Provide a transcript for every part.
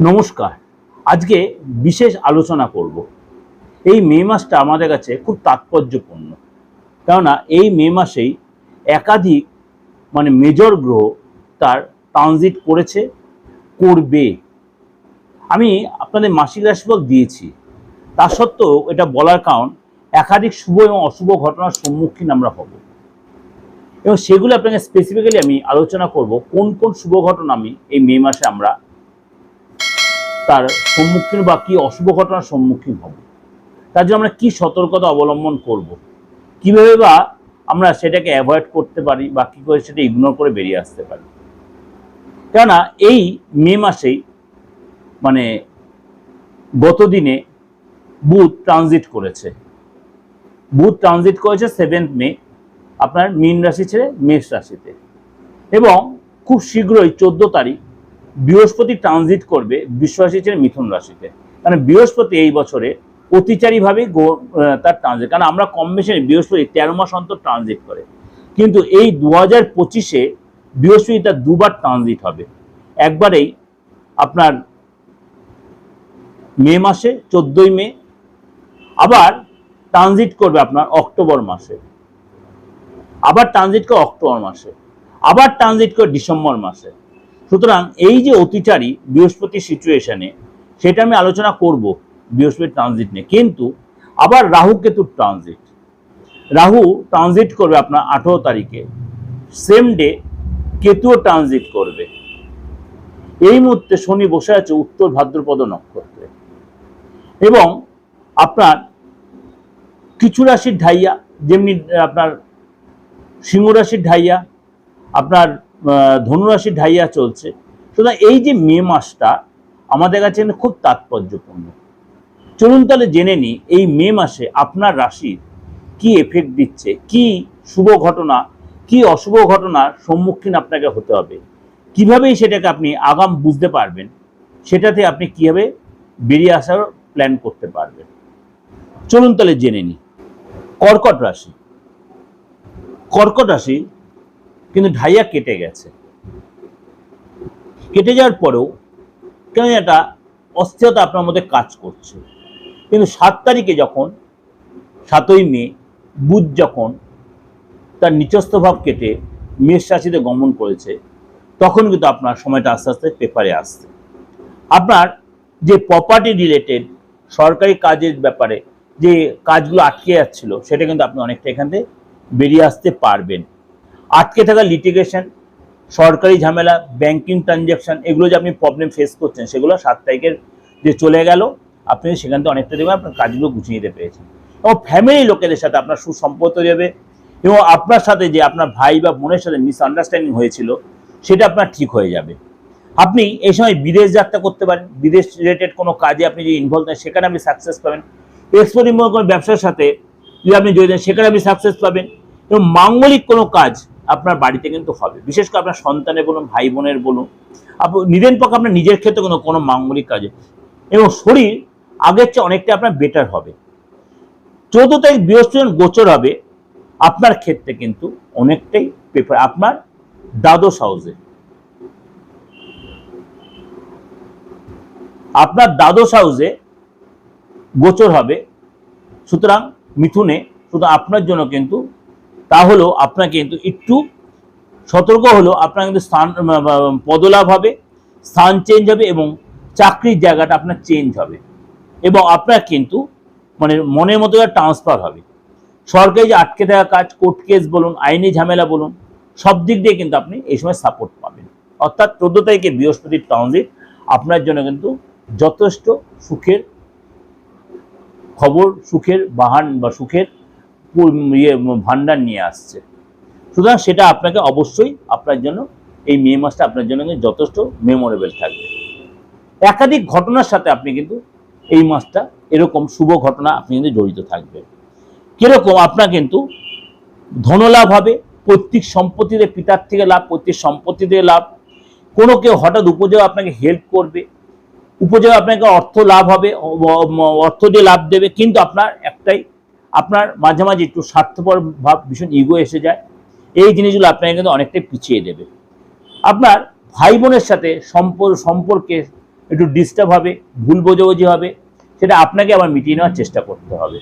নমস্কার। আজকে বিশেষ আলোচনা করব। এই মে মাসটা আমাদের কাছে খুব তাৎপর্যপূর্ণ। কেননা এই মে মাসেই একাধিক মানে মেজর গ্রহ তার ট্রানজিট করেছে, করবে। আমি আপনাদের মাসিক রাশিফল দিয়েছি। তা সত্ত্বেও এটা বলার কারণ একাধিক শুভ এবং অশুভ ঘটনার সম্মুখীন আমরা হব। এবং সেগুলো আপনাকে স্পেসিফিক্যালি আমি আলোচনা করব, কোন কোন শুভ ঘটনা আমি এই মে মাসে আমরা তার সম্মুখীন বা কী অশুভ ঘটনার সম্মুখীন হব। তার জন্য আমরা কী সতর্কতা অবলম্বন করব? কীভাবে বা আমরা সেটাকে অ্যাভয়েড করতে পারি বা কী করে সেটা ইগনোর করে বেরিয়ে আসতে পারি? কেননা এই মে মাসেই মানে গত দিনে বুধ ট্রানজিট করেছে। বুথ ট্রানজিট করেছে সেভেন্থ মে, আপনার মীন রাশি ছেড়ে মেষ রাশিতে। এবং খুব শীঘ্রই চোদ্দ তারিখ বৃহস্পতি ট্রানজিট করবে বিশ্বরাশি মিথুন রাশিতে। কারণ বৃহস্পতি এই বছরে অতিচারীভাবে তার ট্রানজিট কারণ আমরা কম বেশি বৃহস্পতি তেরো মাস অন্তর ট্রানজিট করে। কিন্তু এই দু হাজার পঁচিশে বৃহস্পতি তার দুবার ট্রানজিট হবে। একবারেই আপনার মে মাসে, চোদ্দই মে, আবার ট্রানজিট করবে আপনার অক্টোবর মাসে। আবার ট্রানজিট করে অক্টোবর মাসে। আবার ট্রানজিট করে ডিসেম্বর মাসে। সুতরাং এই যে অতিচারী বৃহস্পতি সিচুয়েশনে সেটা আমি আলোচনা করব বৃহস্পতি ট্রানজিট নিয়ে। কিন্তু আবার রাহু কেতুর ট্রানজিট রাহু ট্রানজিট করবে আপনার আঠেরো তারিখে। সেম ডে কেতুও ট্রানজিট করবে। এই মুহূর্তে শনি বসে আছে উত্তর ভাদ্রপদ নক্ষত্রে। এবং আপনার কিছু রাশির ঢাইয়া, যেমনি আপনার সিংহ রাশির ঢাইয়া, আপনার আহ, ধনুরাশির ঢাইয়া চলছে। সুতরাং এই যে মে মাসটা আমাদের কাছে খুব তাৎপর্যপূর্ণ। চলুন তাহলে জেনে নিই এই মে মাসে আপনার রাশির কি এফেক্ট দিচ্ছে কি শুভ ঘটনা কি অশুভ ঘটনার সম্মুখীন আপনাকে হতে হবে কীভাবে সেটাকে আপনি আগাম বুঝতে পারবেন সেটাতে আপনি কীভাবে বেরিয়ে আসার প্ল্যান করতে পারবেন। চলুন তাহলে জেনে নিই। কর্কট রাশি। কর্কট রাশি কিন্তু ঢাইয়া কেটে গেছে। কেটে যাওয়ার পরেও কেন একটা অস্থিরতা আপনার মধ্যে কাজ করছে। কিন্তু সাত তারিখে যখন, সাতই মে, বুধ যখন তার নিচস্থ ভাব কেটে মেষ রাশিতে গমন করেছে, তখন কিন্তু আপনার সময়টা আস্তে আস্তে পেপারে আসছে। আপনার যে প্রপার্টি রিলেটেড সরকারি কাজের ব্যাপারে যে কাজগুলো আটকে যাচ্ছিল, সেটা কিন্তু আপনি অনেকটা এখান থেকে বেরিয়ে আসতে পারবেন। আটকে থাকা লিটিগেশন সরকারি ঝামেলা ব্যাংকিং ট্রানজ্যাকশন এগুলো যে আপনি প্রবলেম ফেস করছেন, সেগুলো সাত তারিখের যে চলে গেল, আপনি সেখান থেকে অনেকটা দেখবেন আপনার কাজগুলো গুছিয়ে নিতে পেরেছেন। এবং ফ্যামিলি লোকেদের সাথে আপনার সুসম্পর্ক তৈরি হবে এবং আপনার সাথে যে আপনার ভাই বা বোনের সাথে মিসআন্ডারস্ট্যান্ডিং হয়েছিল, সেটা আপনার ঠিক হয়ে যাবে। আপনি এই সময় বিদেশ যাত্রা করতে পারেন, বিদেশ রিলেটেড কোনো কাজে আপনি যদি ইনভলভ থাকেন, সেখানে আপনি সাকসেস পাবেন। এক্সপোর্ট কোনো ব্যবসার সাথে যদি আপনি জড়িত সেখানে আপনি সাকসেস পাবেন। এবং মাঙ্গলিক কোনো কাজ আপনার বাড়িতে কিন্তু হবে। বিশেষ করে আপনার সন্তানের বলুন ভাই বোনের বলুন আপনি নিদেন পক্ষে আপনার নিজের ক্ষেত্রে কোনো কোনো মাঙ্গলিক কাজে। এবং শরীর আগের চেয়ে অনেকটা আপনার বেটার হবে। চৌদ্দ তারিখ বৃহস্পতি যখন গোচর হবে, আপনার ক্ষেত্রে কিন্তু অনেকটাই পেপার আপনার দ্বাদশ হাউসে আপনার দ্বাদশ হাউসে গোচর হবে, সুতরাং মিথুনে শুধু আপনার জন্য কিন্তু তা হলো আপনাকে কিন্তু একটু সতর্ক হলো, আপনার কিন্তু স্থান পদলাভ হবে, স্থান চেঞ্জ হবে এবং চাকরির জায়গাটা আপনার চেঞ্জ হবে। এবং আপনার কিন্তু মানে মনের মতো ট্রান্সফার হবে। সরকারি যে আটকে থাকা কাজ কোর্ট কেস বলুন, আইনি ঝামেলা বলুন, সব দিক দিয়ে কিন্তু আপনি এই সময় সাপোর্ট পাবেন। অর্থাৎ চোদ্দ তারিখে বৃহস্পতির ট্রানজিট আপনার জন্য কিন্তু যথেষ্ট সুখের খবর, সুখের বাহান বা সুখের ইয়ে ভান্ডার নিয়ে আসছে। সুতরাং সেটা আপনাকে অবশ্যই আপনার জন্য, এই মে মাসটা আপনার জন্য যথেষ্ট মেমোরেবল থাকবে। একাধিক ঘটনার সাথে আপনি কিন্তু এই মাসটা এরকম শুভ ঘটনা আপনি কিন্তু জড়িত থাকবেন। কীরকম আপনার কিন্তু ধনলাভ হবে, পৈতৃক সম্পত্তিতে পিতার থেকে লাভ, পৈতৃক সম্পত্তি থেকে লাভ। কোনো কেউ হঠাৎ উপযোগ আপনাকে হেল্প করবে উপযোগ আপনাকে অর্থ লাভ হবে অর্থ দিয়ে লাভ দেবে, কিন্তু আপনার একটাই আপনার মাঝে মাঝে একটু স্বার্থপর ভাব ভীষণ ইগো এসে যায়। এই জিনিসগুলো আপনাকে কিন্তু অনেকটাই পিছিয়ে দেবে। আপনার ভাই বোনের সাথে সম্পর্ক সম্পর্কে একটু ডিস্টার্ব হবে, ভুল বোঝাবুঝি হবে, সেটা আপনাকে আবার মিটিয়ে নেওয়ার চেষ্টা করতে হবে।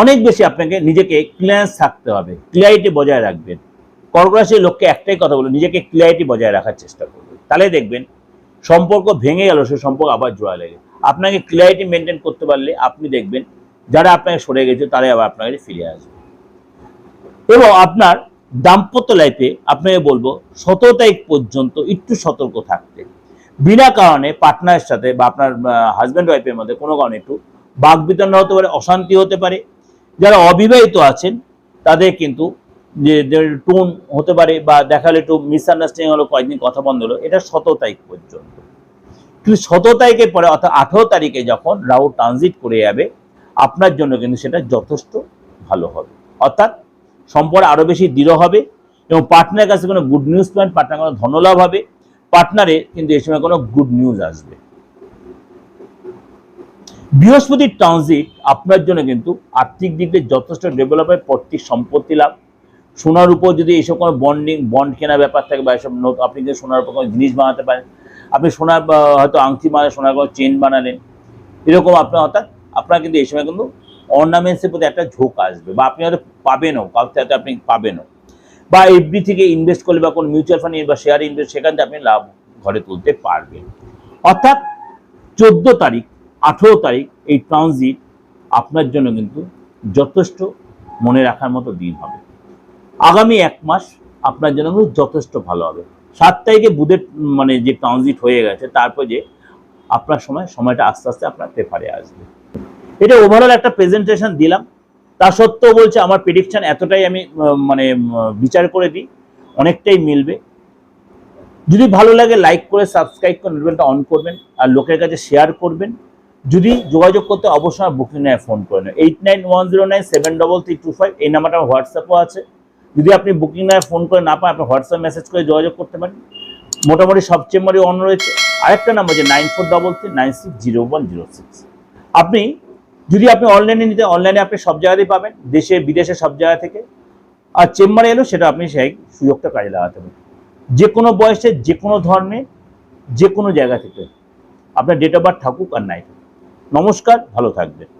অনেক বেশি আপনাকে নিজেকে ক্লিয়ারেন্স থাকতে হবে ক্লিয়ারিটি বজায় রাখবেন। কর্ক রাশির লোককে একটাই কথা বলো নিজেকে ক্লিয়ারিটি বজায় রাখার চেষ্টা করবে তাহলে দেখবেন, সম্পর্ক ভেঙে গেল, সে সম্পর্ক আবার জোড়া লাগে। আপনাকে ক্লিয়ারিটি মেনটেন করতে পারলে আপনি দেখবেন যারা আপনাকে সরে গেছে, তারাই আবার আপনার কাছে ফিরে আসবে। এবং আপনার দাম্পত্য লাইফে আপনাকে বলব সতেরো তারিখ পর্যন্ত একটু সতর্ক থাকতে। বিনা কারণে পার্টনারের সাথে বা আপনার হাজব্যান্ড ওয়াইফের মধ্যে কোনো কারণে একটু বাক বিতরণ হতে পারে, অশান্তি হতে পারে। যারা অবিবাহিত আছেন, তাদের কিন্তু যে টোন হতে পারে বা দেখালে একটু মিসআন্ডারস্ট্যান্ডিং হলো, কয়েকদিন কথা বন্ধ হলো, এটা সতেরো তারিখ পর্যন্ত। কিন্তু সতেরো তারিখের পরে অর্থাৎ আঠেরো তারিখে যখন রাহু ট্রানজিট করে যাবে আপনার জন্য কিন্তু সেটা যথেষ্ট ভালো হবে। অর্থাৎ সম্পর্ক আরও বেশি দৃঢ় হবে এবং পার্টনারের কাছে কোনো গুড নিউজ পাবেন পার্টনার কোনো ধনলাভ হবে পার্টনারে কিন্তু এই সময় কোনো গুড নিউজ আসবে। বৃহস্পতির ট্রানজিট আপনার জন্য কিন্তু আর্থিক দিক দিয়ে যথেষ্ট ডেভেলপ হয় প্রত্যেক সম্পত্তি লাভ। সোনার উপর যদি এইসব কোনো বন্ডিং বন্ড কেনার ব্যাপার থাকে বা এসব আপনি যদি সোনার উপর কোনো জিনিস বানাতে পারেন, আপনি সোনার হয়তো আংটি বানালেন, সোনার কোনো চেন বানালেন, এরকম আপনার অর্থাৎ আপনার কিন্তু এই সময় কিন্তু অর্নামেন্টসের প্রতি একটা ঝোঁক আসবে বা আপনি হয়তো পাবেনও, কাউকে হয়তো আপনি পাবেনও। বা এফডি থেকে ইনভেস্ট করলে বা কোনো মিউচুয়াল ফান্ড বা শেয়ার ইনভেস্ট সেখান থেকে আপনি লাভ ঘরে তুলতে পারবেন। অর্থাৎ চোদ্দ তারিখ, আঠেরো তারিখ এই ট্রানজিট আপনার জন্য কিন্তু যথেষ্ট মনে রাখার মতো দিন হবে। আগামী এক মাস আপনার জন্য কিন্তু যথেষ্ট ভালো হবে। সাত তারিখে বুধের মানে যে ট্রানজিট হয়ে গেছে, তারপর যে আপনার সময়, সময়টা আস্তে আস্তে আপনার পেপারে আসবে। এটা ওভারঅল একটা প্রেজেন্টেশন দিলাম। তা সত্ত্বেও বলছে, আমার প্রেডিকশন এতটাই আমি মানে বিচার করে দিই, অনেকটাই মিলবে। যদি ভালো লাগে লাইক করে সাবস্ক্রাইব করে নোটিফিকেশনটা অন করবেন, আর লোকের কাছে শেয়ার করবেন। যদি যোগাযোগ করতে অবশ্যই আমার বুকিং নেয় ফোন করে নেন eight nine one zero nine seven double three two five এই নাম্বারটা আমার হোয়াটসঅ্যাপও আছে। যদি আপনি বুকিং নেয় ফোন করে না পান আপনি হোয়াটসঅ্যাপ মেসেজ করে যোগাযোগ করতে পারেন। মোটামুটি সব চেম্বারই অন রয়েছে। আরেকটা নাম্বার যে nine four double three nine six zero one zero six আপনি যদি আপনি অনলাইনে নিতে অনলাইনে আপনি সব জায়গাতেই পাবেন, দেশে, বিদেশে সব জায়গা থেকে। আর চেম্বারে এলো, সেটা আপনি সেই সুযোগটা কাজে লাগাতে পারেন। যে কোনো বয়সে, যে কোনো ধর্মে যে কোনো জায়গা থেকে। আপনার ডেট অফ বার্থ থাকুক আর নাই নমস্কার, ভালো থাকবেন।